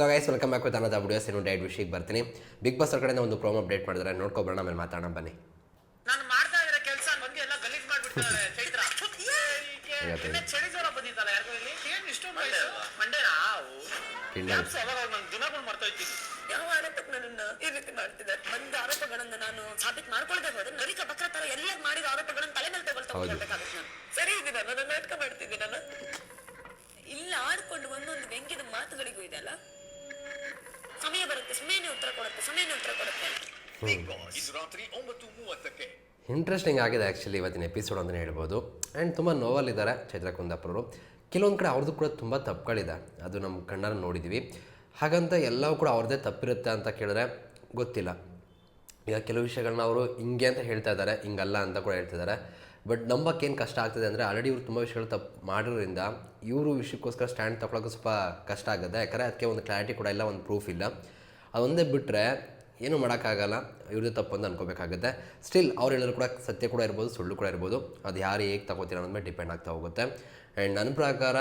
So guys welcome back with ಅನ್ನೋದು videos ಸೇನು diet ವಿಷಯಕ್ಕೆ ಬರ್ತೀನಿ ಬಿಗ್ ಬಾಸ್ ಅವ್ರ ಕಡೆಯಿಂದ ಒಂದು ಪ್ರೋಮೋ ಅಪ್ಡೇಟ್ ಮಾಡಿದ್ರೆ ನೋಡ್ಕೊಬರೋಣ ಆಮೇಲೆ ಮಾತಾಡೋಣ ಬನ್ನಿ. ನಾನು ಮಾಡ್ತಾ ಇರೋ ಕೆಲಸ ಬಂದು ಎಲ್ಲ ಗಲೀಜ್ ಮಾಡ್ಬಿಡ್ತಾರೆ ಚೈತ್ರ. ನಿನ್ನೆ ಚಳಿ ಜ್ವರ ಬಂದಿತ್ತಲ್ಲ ಯಾರಿಗೂ ಇಲ್ಲಿ ಏನ್ ಇಷ್ಟೊಂದು ವಯಸ್ಸು ಮಂಡೇನಾ. ಕ್ಯಾಪ್ಸ್ ಅವಾಗ ನಾನು ದಿನಗಳು ಮಾಡ್ತಾ ಇದ್ದೀನಿ ಯಾವ ಆರೋಪಕ್ಕೆ ನನ್ನನ್ನು ಈ ರೀತಿ ಮಾಡ್ತಿದ್ದಾರೆ? ಬಂದ ಆರೋಪಗಳನ್ನ ನಾನು ಸಾಬೀತು ಮಾಡ್ಕೊಳ್ದೆ ಹೋದ್ರೆ ನರಿಕ ಬಕ್ರ ತರ ಎಲ್ಲ ಮಾಡಿದ ಆರೋಪಗಳನ್ನ ತಲೆ ಮೇಲೆ ತಗೊಳ್ತಾ. ಹೋಗ್ಬೇಕಾಗುತ್ತೆ ನಾನು. ಸರಿ ಇದೀನ ನಾನು ನಾಟಕ ಮಾಡ್ತಿದ್ದೆ ನಾನು. ಇಲ್ಲ ಆಡ್ಕೊಂಡು ಒಂದೊಂದು ವ್ಯಂಗ್ಯದ ಮಾತುಗಳಿಗೂ ಇದೆಯಲ್ಲ ಸಮಯ ಬರುತ್ತೆ ಸಮಯನೇ ಉತ್ತರ ಕೊಡುತ್ತೆ ಸಮಯನೇ ಉತ್ತರ ಕೊಡುತ್ತೆ ಇದು ರಾತ್ರಿ ಒಂಬತ್ತು ಮೂವತ್ತಕ್ಕೆ ಇಂಟ್ರೆಸ್ಟಿಂಗ್ ಆಗಿದೆ ಆ್ಯಕ್ಚುಲಿ ಇವತ್ತಿನ ಎಪಿಸೋಡ್ ಅಂತಲೇ ಹೇಳ್ಬೋದು. ಆ್ಯಂಡ್ ತುಂಬ ನೋವಲ್ಲಿದ್ದಾರೆ ಚೈತ್ರ ಕುಂದಾಪುರರು ಕೆಲವೊಂದು ಕಡೆ ಅವ್ರದ್ದು ಕೂಡ ತುಂಬ ತಪ್ಪುಗಳಿದೆ. ಅದು ನಮ್ಮ ಕಣ್ಣಾರ ನೋಡಿದ್ದೀವಿ ಹಾಗಂತ ಎಲ್ಲವೂ ಕೂಡ ಅವ್ರದ್ದೇ ತಪ್ಪಿರುತ್ತೆ ಅಂತ ಕೇಳಿದ್ರೆ ಗೊತ್ತಿಲ್ಲ. ಈಗ ಕೆಲವು ವಿಷಯಗಳನ್ನ ಅವರು ಹಿಂಗೆ ಅಂತ ಹೇಳ್ತಾ ಇದ್ದಾರೆ, ಹಿಂಗಲ್ಲ ಅಂತ ಕೂಡ ಹೇಳ್ತಿದ್ದಾರೆ ಬಟ್ ನಂಬಕ್ಕೇನು ಕಷ್ಟ ಆಗ್ತದೆ ಅಂದರೆ ಆಲ್ರೆಡಿ ಇವರು ತುಂಬ ವಿಷಯಗಳು ತಪ್ಪು ಮಾಡಿರೋದ್ರಿಂದ ಇವರು ವಿಷಯಕ್ಕೋಸ್ಕರ ಸ್ಟ್ಯಾಂಡ್ ತಗೊಳಕ್ಕೆ ಸ್ವಲ್ಪ ಕಷ್ಟ ಆಗುತ್ತೆ. ಯಾಕಂದರೆ ಅದಕ್ಕೆ ಒಂದು ಕ್ಲಾರಿಟಿ ಕೂಡ ಇಲ್ಲ, ಒಂದು ಪ್ರೂಫ್ ಇಲ್ಲ. ಅದೊಂದೇ ಬಿಟ್ಟರೆ ಏನೂ ಮಾಡೋಕ್ಕಾಗಲ್ಲ, ಇವ್ರದ್ದು ತಪ್ಪು ಅಂತ ಅನ್ಕೋಬೇಕಾಗುತ್ತೆ. ಸ್ಟಿಲ್ ಅವ್ರು ಹೇಳಿದ್ರು ಕೂಡ ಸತ್ಯ ಕೂಡ ಇರ್ಬೋದು, ಸುಳ್ಳು ಕೂಡ ಇರ್ಬೋದು. ಅದು ಯಾರು ಹೇಗೆ ತಗೋತೀರ ಅನ್ನೋದ್ ಮೇಲೆ ಡಿಪೆಂಡ್ ಆಗ್ತಾ ಹೋಗುತ್ತೆ. ಆ್ಯಂಡ್ ನನ್ನ ಪ್ರಕಾರ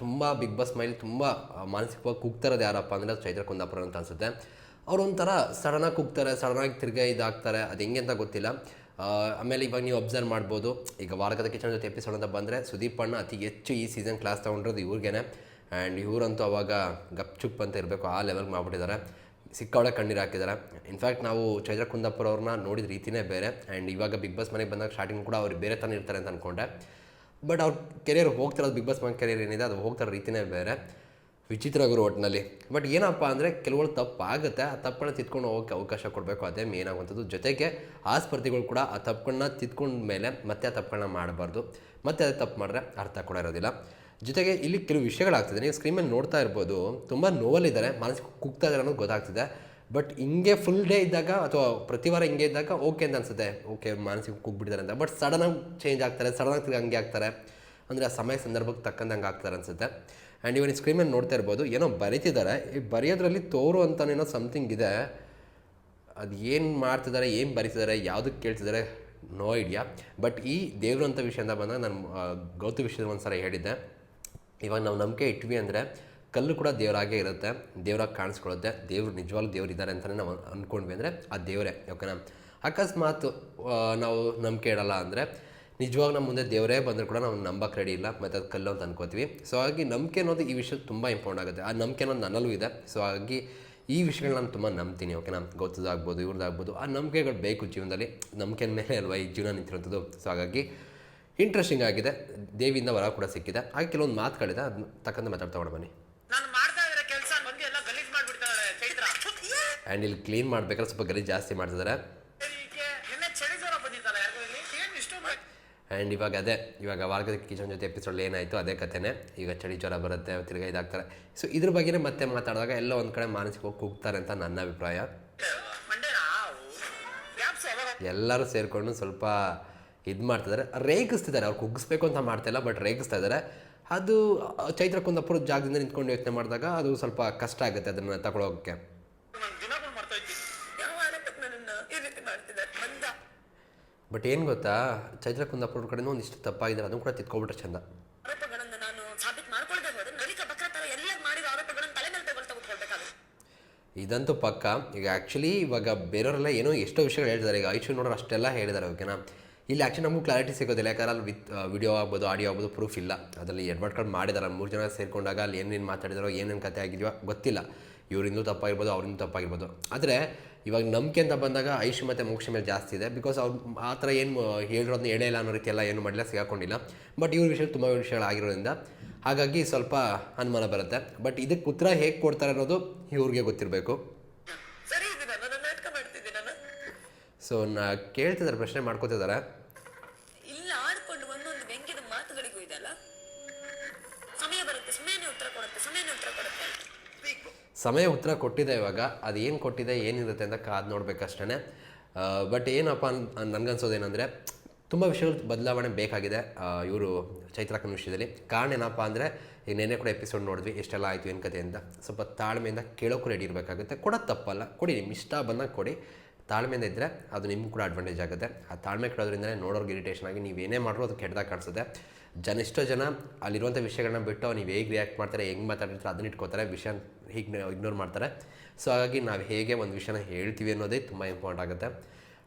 ತುಂಬ ಬಿಗ್ ಬಾಸ್ ಮೈಲಿ ತುಂಬ ಮಾನಸಿಕವಾಗಿ ಕುಗ್ತಾರದು ಯಾರಪ್ಪ ಅಂದರೆ ಅದು ಚೈತ್ರ ಕುಂದಾಪುರ ಅಂತ ಅನಿಸುತ್ತೆ. ಅವ್ರು ಒಂಥರ ಸಡನ್ನಾಗಿ ಕುಗ್ತಾರೆ ಸಡನ್ನಾಗಿ ತಿರ್ಗಾ ಇದಾಗ್ತಾರೆ. ಅದು ಹೆಂಗೆ ಅಂತ ಗೊತ್ತಿಲ್ಲ. ಆಮೇಲೆ ಇವಾಗ ನೀವು ಅಬ್ಸರ್ವ್ ಮಾಡ್ಬೋದು. ಈಗ ವಾರಕದ ಕಿಚನ್ ಜೊತೆ ಎಪಿಸೋಡ್ ಅಂತ ಬಂದರೆ ಸುದೀಪ್ ಅಣ್ಣ ಅತಿ ಹೆಚ್ಚು ಈ ಸೀಸನ್ ಕ್ಲಾಸ್ ತೊಗೊಂಡಿರೋದು ಇವ್ರಿಗೇನೆ. ಆ್ಯಂಡ್ ಇವರಂತೂ ಅವಾಗ ಗಪ್ಚುಪ್ ಅಂತ ಇರಬೇಕು, ಆ ಲೆವೆಲ್ಗೆ ಮಾಡ್ಬಿಟ್ಟಿದ್ದಾರೆ. ಸಿಕ್ಕಾವಳೆ ಕಣ್ಣೀರು ಹಾಕಿದ್ದಾರೆ ಇನ್ಫ್ಯಾಕ್ಟ್ ನಾವು ಚೈತ್ರ ಕುಂದಾಪುರ ಅವ್ರನ್ನ ನೋಡಿದ ರೀತಿನೇ ಬೇರೆ. ಆ್ಯಂಡ್ ಇವಾಗ ಬಿಗ್ ಬಾಸ್ ಮನೆಗೆ ಬಂದಾಗ ಸ್ಟಾರ್ಟಿಂಗ್ ಕೂಡ ಅವ್ರು ಬೇರೆ ಥರ ಇರ್ತಾರೆ ಅಂತ ಅಂದ್ಕೊಂಡೆ ಬಟ್ ಅವ್ರ ಕೆರಿಯರ್ ಹೋಗ್ತಿರೋದು ಬಿಗ್ ಬಾಸ್ ಮನೆ ಕೆರಿಯರ್ ಏನಿದೆ, ಅದು ಹೋಗ್ತಿರೋ ರೀತಿನೇ ಬೇರೆ. ವಿಚಿತ್ರ ಗುರು ಒಟ್ಟಿನಲ್ಲಿ ಬಟ್ ಏನಪ್ಪ ಅಂದರೆ ಕೆಲವರು ತಪ್ಪಾಗುತ್ತೆ. ಆ ತಪ್ಪನ್ನು ತಿದ್ಕೊಂಡು ಹೋಗೋಕ್ಕೆ ಅವಕಾಶ ಕೊಡಬೇಕು. ಅದೇ ಮೇನ್ ಆಗುವಂಥದ್ದು. ಜೊತೆಗೆ ಆ ಸ್ಪರ್ಧಿಗಳು ಕೂಡ ಆ ತಪ್ಪನ್ನ ತಿದ್ಕೊಂಡ ಮೇಲೆ ಮತ್ತೆ ಆ ತಪ್ಪನ್ನ ಮಾಡಬಾರ್ದು. ಮತ್ತೆ ಅದೇ ತಪ್ಪು ಮಾಡಿದ್ರೆ ಅರ್ಥ ಕೂಡ ಇರೋದಿಲ್ಲ. ಜೊತೆಗೆ ಇಲ್ಲಿ ಕೆಲವು ವಿಷಯಗಳಾಗ್ತಿದೆ. ನೀವು ಸ್ಕ್ರೀನ್ ಮೇಲೆ ನೋಡ್ತಾ ಇರ್ಬೋದು, ತುಂಬ ನೋವಲ್ಲಿದ್ದಾರೆ ಮಾನಸಿಕ ಕುಗ್ತಾ ಇದ್ದಾರೆ ಅನ್ನೋದು ಗೊತ್ತಾಗ್ತಿದೆ. ಬಟ್ ಹಿಂಗೆ ಫುಲ್ ಡೇ ಇದ್ದಾಗ ಅಥವಾ ಪ್ರತಿ ವಾರ ಹಿಂಗೆ ಇದ್ದಾಗ ಓಕೆ ಅಂತ ಅನ್ಸುತ್ತೆ. ಓಕೆ ಮಾನಸಿಕ ಕುಗ್ಬಿಟ್ಟಿದ್ದಾರೆ ಅಂತ. ಬಟ್ ಸಡನ್ನಾಗಿ ಚೇಂಜ್ ಆಗ್ತಾರೆ ಸಡನ್ನಾಗಿ ಹಂಗೆ ಆಗ್ತಾರೆ. ಅಂದರೆ ಆ ಸಮಯ ಸಂದರ್ಭಕ್ಕೆ ತಕ್ಕಂದಂಗೆ ಆಗ್ತಾರೆ ಅನ್ಸುತ್ತೆ. ಆ್ಯಂಡ್ ಇವನ್ ಸ್ಕ್ರೀನ್ ಮೇಲೆ ನೋಡ್ತಾ ಇರ್ಬೋದು, ಏನೋ ಬರೀತಿದ್ದಾರೆ. ಈ ಬರೆಯೋದ್ರಲ್ಲಿ ತೋರು ಅಂತನೇನೋ ಸಮಥಿಂಗ್ ಇದೆ. ಅದು ಏನು ಮಾಡ್ತಿದ್ದಾರೆ, ಏನು ಬರೀತಿದ್ದಾರೆ, ಯಾವುದಕ್ಕೆ ಕೇಳ್ತಿದ್ದಾರೆ ನೋ ಐಡಿಯಾ ಬಟ್ ಈ ದೇವರು ಅಂತ ವಿಷಯ ಅಂತ ಬಂದಾಗ ನಾನು ಗೌತಮ್ ಗೌತು ವಿಷಯದ ಒಂದು ಸಲ ಹೇಳಿದ್ದೆ. ಇವಾಗ ನಾವು ನಂಬಿಕೆ ಇಟ್ವಿ ಅಂದರೆ ಕಲ್ಲು ಕೂಡ ದೇವರಾಗೇ ಇರುತ್ತೆ, ದೇವರಾಗಿ ಕಾಣಿಸ್ಕೊಳ್ಳುತ್ತೆ, ದೇವ್ರು ನಿಜವಾಗ್ಲೂ ದೇವ್ರು ಇದ್ದಾರೆ ಅಂತಲೇ ನಾವು ಅಂದ್ಕೊಂಡ್ವಿ ಅಂದರೆ ಆ ದೇವರೇ ಓಕೆನಾ ಅಕಸ್ಮಾತ್ ನಾವು ನಂಬಿಕೆ ಇಡಲ್ಲ ಅಂದರೆ ನಿಜವಾಗ ನಮ್ಮ ಮುಂದೆ ದೇವರೇ ಬಂದರೂ ಕೂಡ ನಾವು ನಂಬಕ್ಕೆ ರೆಡಿ ಇಲ್ಲ, ಮತ್ತು ಅದು ಕಲ್ಲು ಅಂತ ಅನ್ಕೋತೀವಿ. ಸೊ ಹಾಗಾಗಿ ನಂಬಿಕೆ ಅನ್ನೋದು ಈ ವಿಷಯ ತುಂಬ ಇಂಪಾರ್ಟೆಂಟ್ ಆಗುತ್ತೆ. ಆ ನಂಬಿಕೆ ಅನ್ನೋದು ನನ್ನಲ್ಲೂ ಇದೆ. ಸೊ ಹಾಗಾಗಿ ಈ ವಿಷಯಗಳನ್ನ ನಾನು ತುಂಬ ನಂಬ್ತೀನಿ ಓಕೆನಾ ಗೊತ್ತದಾಗ್ಬೋದು ಇವ್ರದ್ದಾಗ್ಬೋದು ಆ ನಂಬಿಕೆಗಳು ಬೇಕು ಜೀವನದಲ್ಲಿ. ನಂಬಿಕೆ ಮೇಲೆ ಅಲ್ವಾ ಈ ಜೀವನ ನಿಂತಿರೋಂಥದ್ದು ಸೊ ಹಾಗಾಗಿ ಇಂಟ್ರೆಸ್ಟಿಂಗ್ ಆಗಿದೆ. ದೇವಿಯಿಂದ ವರ ಕೂಡ ಸಿಕ್ಕಿದೆ. ಹಾಗೆ ಕೆಲವೊಂದು ಮಾತುಗಳಿದೆ. ಅದನ್ನ ತಕ್ಕಂತೆ ಮಾತಾಡ್ತಾ ಬನ್ನಿ. ನಾನು ಮಾಡ್ತಾ ಇರೋ ಕೆಲಸ ಬಂದು ಎಲ್ಲ ಗಲೀಜ್ ಮಾಡ್ಬಿಡ್ತಾರೆ ಚೈತ್ರ. ಆ್ಯಂಡ್ ಇಲ್ಲಿ ಕ್ಲೀನ್ ಮಾಡ್ಬೇಕಾದ್ರೆ ಸ್ವಲ್ಪ ಗಲೀಜ್ ಜಾಸ್ತಿ ಮಾಡ್ತಿದ್ದಾರೆ. ಆ್ಯಂಡ್ ಇವಾಗ ಅದೇ ಇವಾಗ ವಾರ್ಗದ ಕಿಚನ್ ಜೊತೆ ಎಪಿಸೋಡ್ ಏನಾಯಿತು ಅದೇ ಕಥೆನೇ. ಈಗ ಚಳಿ ಜ್ವರ ಬರುತ್ತೆ ತಿರ್ಗಾ ಇದಾಗ್ತಾರೆ. ಸೊ ಇದ್ರ ಬಗ್ಗೆನೇ ಮತ್ತೆ ಮಾತಾಡಿದಾಗ ಎಲ್ಲ ಒಂದು ಕಡೆ ಮಾನಸಿಕವಾಗಿ ಕೂಗ್ತಾರೆ ಅಂತ ನನ್ನ ಅಭಿಪ್ರಾಯ. ಎಲ್ಲರೂ ಸೇರಿಕೊಂಡು ಸ್ವಲ್ಪ ಇದು ಮಾಡ್ತಿದ್ದಾರೆ ರೇಗಿಸ್ತಿದ್ದಾರೆ ಅವ್ರು ಕುಗ್ಗಿಸ್ಬೇಕು ಅಂತ ಮಾಡ್ತಾಯಿಲ್ಲ ಬಟ್ ರೇಗಿಸ್ತಾ ಇದ್ದಾರೆ ಅದು ಚೈತ್ರ ಕುಂದಾಪುರದ ಜಾಗದಿಂದ ನಿಂತ್ಕೊಂಡು ಯೋಚನೆ ಮಾಡಿದಾಗ ಅದು ಸ್ವಲ್ಪ ಕಷ್ಟ ಆಗುತ್ತೆ ಅದನ್ನು ತಗೊಳ್ಳೋಕ್ಕೆ ಬಟ್ ಏನು ಗೊತ್ತಾ? ಚೈತ್ರ ಕುಂದಾಪುರ ಕಡೆನೂ ಒಂದಿಷ್ಟು ತಪ್ಪಾಗಿದೆ ಅದನ್ನು ಕೂಡ ತಿತ್ಕೊಬಿಟ್ರೆ ಚಂದ. ಇದಂತೂ ಪಕ್ಕ. ಈಗ ಆ್ಯಕ್ಚುಲಿ ಇವಾಗ ಬೇರೆಯವರೆಲ್ಲ ಏನೋ ಎಷ್ಟೋ ವಿಷಯಗಳು ಹೇಳ್ತಿದ್ದಾರೆ. ಈಗ ಐಶು ನೋಡೋರು ಅಷ್ಟೆಲ್ಲ ಹೇಳಿದ್ದಾರೆ ಓಕೆನಾ ಇಲ್ಲಿ ಆ್ಯಕ್ಚುಲಿ ನಮಗೂ ಕ್ಲಾರಿಟಿ ಸಿಗೋದಿಲ್ಲ. ಯಾಕಂದ್ರೆ ಅಲ್ಲಿ ವಿತ್ ವಿಡಿಯೋ ಆಗ್ಬೋದು ಆಡಿಯೋ ಆಗ್ಬೋದು ಪ್ರೂಫ್ ಇಲ್ಲ. ಅದರಲ್ಲಿ ಎಡ್ವರ್ಟ್ ಕಾರ್ಡ್ ಮಾಡಿದ್ದಾರೆ ಮೂರು ಜನ ಸೇರಿಕೊಂಡಾಗ ಅಲ್ಲಿ ಏನೇನು ಮಾತಾಡಿದಾರೋ ಏನೇನು ಕತೆ ಆಗಿದೆಯೋ ಗೊತ್ತಿಲ್ಲ. ಇವರಿಂದೂ ತಪ್ಪಾಗಿರ್ಬೋದು ಅವರಿಂದ ತಪ್ಪಾಗಿರ್ಬೋದು. ಆದರೆ ಇವಾಗ ನಂಬಿಕೆ ಅಂತ ಬಂದಾಗ ಐಶ್ ಮತ್ತು ಮೋಕ್ಷ ಮೇಲೆ ಜಾಸ್ತಿ ಇದೆ. ಬಿಕಾಸ್ ಅವ್ರು ಆ ಥರ ಏನು ಹೇಳಿರೋದನ್ನ ಎಳೆ ಇಲ್ಲ ಅನ್ನೋ ರೀತಿ ಎಲ್ಲ ಏನು ಮಾಡಿಲ್ಲ ಸಿಗಾಕೊಂಡಿಲ್ಲ. ಬಟ್ ಇವ್ರ ವಿಷಯ ತುಂಬ ವಿಷಯಗಳಾಗಿರೋದ್ರಿಂದ ಹಾಗಾಗಿ ಸ್ವಲ್ಪ ಅನುಮಾನ ಬರುತ್ತೆ. ಬಟ್ ಇದಕ್ಕೆ ಉತ್ತರ ಹೇಗೆ ಕೊಡ್ತಾರೆ ಅನ್ನೋದು ಇವ್ರಿಗೆ ಗೊತ್ತಿರಬೇಕು. ಸೊ ನಾ ಕೇಳ್ತಿದ್ದಾರೆ ಪ್ರಶ್ನೆ ಮಾಡ್ಕೋತಿದ್ದಾರೆ ಇಲ್ಲ ಆಡ್ಕೊಂಡು ಒಂದೊಂದು ವ್ಯಂಗ್ಯದ ಮಾತುಗಳಿಗೂ ಇದೆಯಲ್ಲ? ಸಮಯ ಬರುತ್ತೆ, ಸಮಯನೇ ಉತ್ತರ ಕೊಡುತ್ತೆ, ಸಮಯನೇ ಉತ್ತರ ಕೊಡುತ್ತೆ. ಸಮಯ ಉತ್ತರ ಕೊಟ್ಟಿದೆ ಇವಾಗ, ಅದು ಏನು ಕೊಟ್ಟಿದೆ, ಏನಿರುತ್ತೆ ಅಂತ ಕಾದು ನೋಡ್ಬೇಕಷ್ಟೇ ಬಟ್ ಏನಪ್ಪ ಅನ್ ನನಗನ್ಸೋದೇನೆಂದರೆ, ತುಂಬ ವಿಷಯಗಳು ಬದಲಾವಣೆ ಬೇಕಾಗಿದೆ ಇವರು ಚೈತ್ರಕನ ವಿಷಯದಲ್ಲಿ. ಕಾರಣ ಏನಪ್ಪ ಅಂದರೆ, ಈಗ ನೆನ್ನೆ ಕೂಡ ಎಪಿಸೋಡ್ ನೋಡಿದ್ವಿ, ಎಷ್ಟೆಲ್ಲ ಆಯಿತು, ಏನು ಕತೆ ಅಂತ. ಸ್ವಲ್ಪ ತಾಳ್ಮೆಯಿಂದ ಕೇಳೋಕ್ಕೂ ರೆಡಿ ಇರಬೇಕಾಗುತ್ತೆ. ಕೊಡೋದು ತಪ್ಪಲ್ಲ, ಕೊಡಿ ನಿಮ್ಮ ಇಷ್ಟ ಬಂದಾಗ ಕೊಡಿ. ತಾಳ್ಮೆಯಿಂದ ಇದ್ದರೆ ಅದು ನಿಮ್ಗೆ ಕೂಡ ಅಡ್ವಾಂಟೇಜ್ ಆಗುತ್ತೆ. ಆ ತಾಳ್ಮೆ ಕೇಳೋದ್ರಿಂದಲೇ ನೋಡೋರ್ಗೆ ಇರಿಟೇಷನ್ ಆಗಿ ನೀವೇನೇ ಮಾಡಿದ್ರು ಅದು ಕೆಟ್ಟದಾಗ ಕಾಣಿಸುತ್ತೆ. ಜನ ಎಷ್ಟೋ ಜನ ಅಲ್ಲಿರುವಂಥ ವಿಷಯಗಳನ್ನ ಬಿಟ್ಟು ನೀವು ಹೇಗೆ ರಿಯಾಕ್ಟ್ ಮಾಡ್ತಾರೆ, ಹೆಂಗೆ ಮಾತಾಡಿರ್ತಾರೆ ಅದನ್ನ ಇಟ್ಕೋತಾರೆ ವಿಷಯ ಹೀಗೆ ಇಗ್ನೋರ್ ಮಾಡ್ತಾರೆ. ಸೊ ಹಾಗಾಗಿ ನಾವು ಹೇಗೆ ಒಂದು ವಿಷಯನ ಹೇಳ್ತೀವಿ ಅನ್ನೋದೇ ತುಂಬ ಇಂಪಾರ್ಟೆಂಟ್ ಆಗುತ್ತೆ.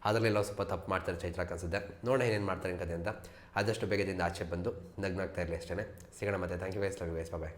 ಅದರಲ್ಲೆಲ್ಲ ಸ್ವಲ್ಪ ತಪ್ಪು ಮಾಡ್ತಾರೆ ಚೈತ್ರ ಕಾಣಿಸುತ್ತೆ. ನೋಡೋಣ ಏನೇನು ಮಾಡ್ತಾರೆ ಕತೆ ಅಂತ. ಆದಷ್ಟು ಬೇಗದಿಂದ ಆಚೆ ಬಂದು ನಗ್ನಾಗ್ತಾ ಇರಲಿ ಅಷ್ಟೇ ಸಿಗೋಣ ಮತ್ತೆ. Thank you wise love you wise bye